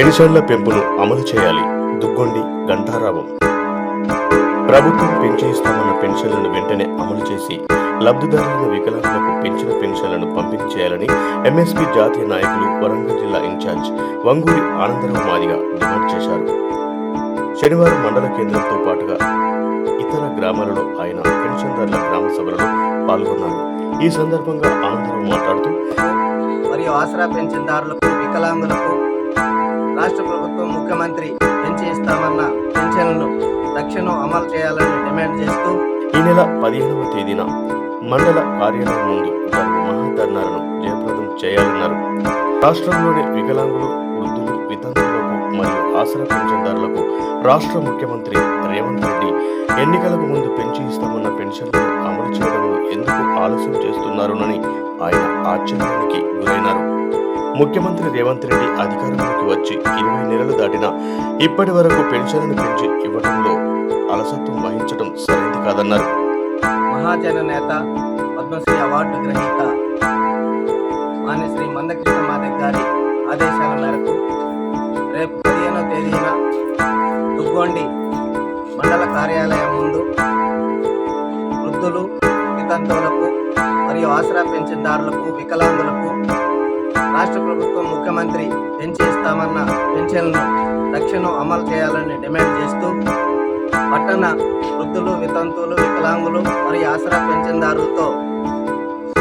పెన్షన్ల పెంపును అమలు చేయాలి. దుగ్గొండి గంటారావం ప్రభుత్వం పెంచి ఇస్తామన్న పెన్షన్లను వెంటనే అమలు చేసి లబ్ధిదారులను వికలాంగులకు పెంచిన పెన్షన్లను పంపిణీ చేయాలని ఎంఎస్పీ జాతీయ నాయకులు వరంగల్ జిల్లా ఇన్ఛార్జ్ వంగూరి ఆనందరావు మాదిగా డిమాండ్ చేశారు. శనివారం మండల కేంద్రంతో పాటుగా ఇతర గ్రామాలలో ఆయన పెన్షన్దారుల గ్రామ సభలలో పాల్గొన్నారు. ఈ సందర్భంగా ఆనందరావు మాట్లాడుతూ మరియు ఆసరా పెన్షన్దారులకు వికలాంగులకు రాష్ట్ర ప్రభుత్వం ముఖ్యమంత్రి పెంచి ఇస్తామన్న పెన్షన్లను తక్షణం అమలు చేయాలని డిమాండ్ చేస్తూ ఈ నెల పదిహేనవ తేదీన మండల కార్యాలయం ముందు జరుగు మహాధర్నాలను జయప్రదం చేయాలన్నారు. రాష్ట్రంలోని వికలాంగులు వృద్ధులు వితంతులకు మరియు ఆసరా పెన్షన్దారులకు రాష్ట్ర ముఖ్యమంత్రి రేవంత్ రెడ్డి ఎన్నికలకు ముందు పెంచి ఇస్తామన్న పెన్షన్లను అమలు చేయడంలో ఎందుకు ఆలస్యం చేస్తున్నారోనని ఆయన ఆశ్చర్యానికి గురైనారు. ముఖ్యమంత్రి రేవంత్ రెడ్డి అధికారంలోకి వచ్చి ఇరవై నెలలు దాటిన ఇప్పటి వరకు పెన్షన్లను పెంచి ఇవ్వడంలో అలసత్వం వహించడం సరైంది కాదన్నారు. మహాజన నేత పద్మశ్రీ అవార్డు గ్రహీత మాన్యశ్రీ మందకృష్ణ మాదిక్ గారి ఆదేశాల మేరకు రేపు పదిహేనో తేదీన దుగ్గొండి మండల కార్యాలయం ముందు వృద్ధులు వితంతువులకు మరియు ఆసరా పెన్షన్దారులకు వికలాంగులకు రాష్ట్ర ప్రభుత్వం ముఖ్యమంత్రి పెంచేస్తామన్న పెన్షన్లను రక్షణ అమలు చేయాలని డిమాండ్ చేస్తూ పట్టణ వృద్ధులు వితంతువులు వికలాంగులు మరియు ఆసరా పెన్షన్దారులతో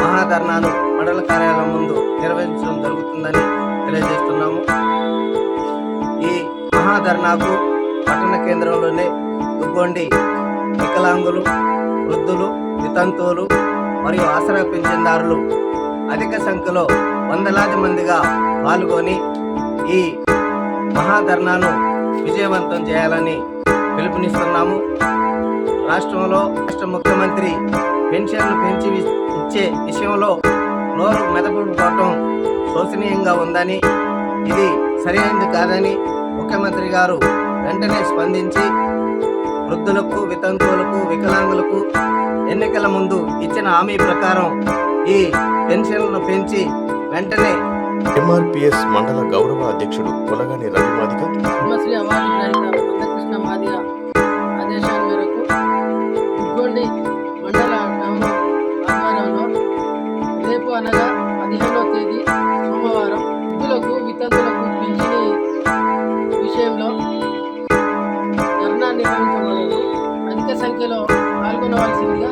మహాధర్నాను మండల కార్యాలయం ముందు నిర్వహించడం జరుగుతుందని తెలియజేస్తున్నాము. ఈ మహాధర్నాకు పట్టణ కేంద్రంలోనే దుగ్గొండి వికలాంగులు వృద్ధులు వితంతువులు మరియు ఆసరా పెన్షన్దారులు అధిక సంఖ్యలో వందలాది మందిగా పాల్గొని ఈ మహాధర్నాను విజయవంతం చేయాలని పిలుపునిస్తున్నాము. రాష్ట్రంలో రాష్ట్ర ముఖ్యమంత్రి పెన్షన్లు పెంచి వి- ఇచ్చే విషయంలో నోరు మెదపుకోవటం శోచనీయంగా ఉందని ఇది సరైనది కాదని ముఖ్యమంత్రి గారు వెంటనే స్పందించి వృద్ధులకు వితంతువులకు వికలాంగులకు ఎన్నికల ముందు ఇచ్చిన హామీ ప్రకారం ఈ పెన్షన్లను పెంచి వెంటనే ఎంఆర్పిఎస్ మండల గౌరవ అధ్యక్షుడు కొలగాని రవిమాదిక అధిక సంఖ్యలో పాల్గొనవలసిందిగా